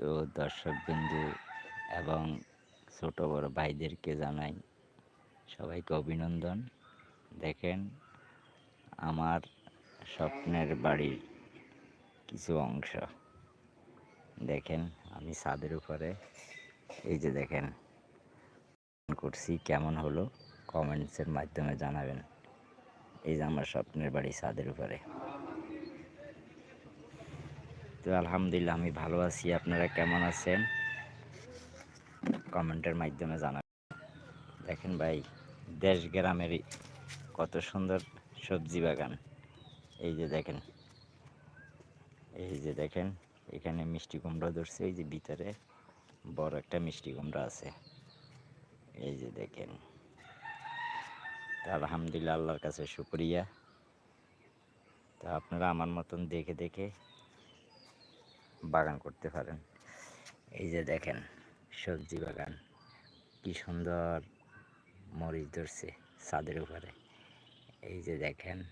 তো দর্শকবিন্দু এবং ছোট বড় ভাইদেরকে জানাই সবাইকে অভিনন্দন। দেখেন, আমার স্বপ্নের বাড়ির কিছু অংশ। দেখেন, আমি ছাদের উপরে। এই যে দেখেন, করছি, কেমন হলো? কমেন্টসের মাধ্যমে জানাবেন। এই যে আমার স্বপ্নের বাড়ি ছাদের উপরে। তো আলহামদুলিল্লাহ আমি ভালো আছি। আপনারা কেমন আছেন? কমেন্টের মাধ্যমে জানাবেন। দেখেন ভাই, দেশ গ্রামের কত সুন্দর সবজি বাগান। এই যে দেখেন, এই যে দেখেন, এখানে মিষ্টি কুমড়া ধরছে। এই যে ভিতরে বড় একটা মিষ্টি কুমড়া আছে। এই যে দেখেন, তা আলহামদুলিল্লাহ আল্লাহর কাছে শুক্রিয়া। তা আপনারা আমার মতন দেখে দেখে বাগান করতে পারেন। এই যে দেখেন, সবজি বাগান। কি সুন্দর মরিচ ধরছে ছাদের উপরে। এই যে দেখেন,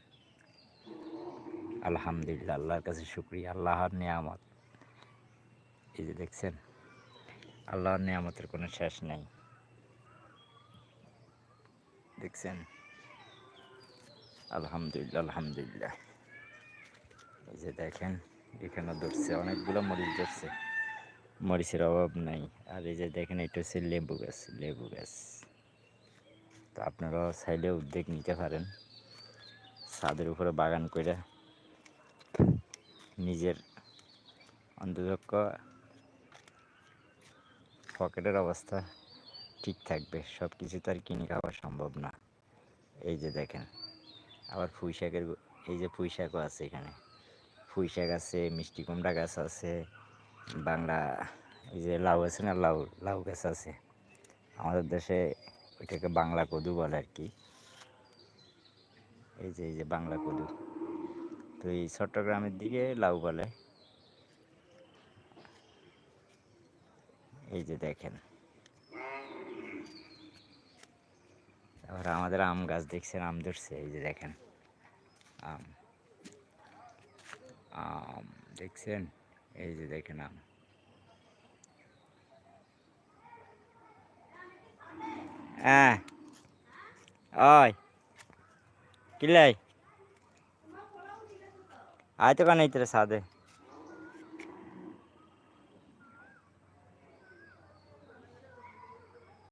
আলহামদুলিল্লাহ, আল্লাহর কাছে শুক্রিয়া, আল্লাহর নিয়ামত। এই যে দেখছেন, আল্লাহর নিয়ামতের কোনো শেষ নেই। দেখছেন? আলহামদুলিল্লাহ আলহামদুলিল্লাহ। এই যে দেখেন এখানে ধরছে, অনেকগুলো মরিচ ধরছে। মরিচের অভাব নাই। আর এই যে দেখেন, এটা হচ্ছে লেবু গাছ লেবু গাছ। তো আপনারাও চাইলে উদ্যোগ নিতে পারেন। ছাদের উপরে বাগান করে নিজের অন্ততক্ষ পকেটের অবস্থা ঠিক থাকবে। সব কিছু তো আর কিনে খাওয়া সম্ভব না। এই যে দেখেন, আবার পুঁই শাকের এই যে পুঁই শাকও আছে এখানে। পুঁই শাক আছে, মিষ্টি কুমড়া গাছ আছে, বাংলা এই যে লাউ আছে না, লাউ লাউ গাছ আছে। আমাদের দেশে ওইটাকে বাংলা কদু বলে আর কি। এই যে এই যে বাংলা কদু। তো এই চট্টগ্রামের দিকে লাউ বলে। এই যে দেখেন। তারপরে আমাদের আম গাছ দেখছেন, আম ধরছে, এই যে দেখেন। আম। দেখছেন? এই যে দেখেন আম। হ্যাঁ। ওই। কিলাই আয় তো কানে ইতরে সাদে।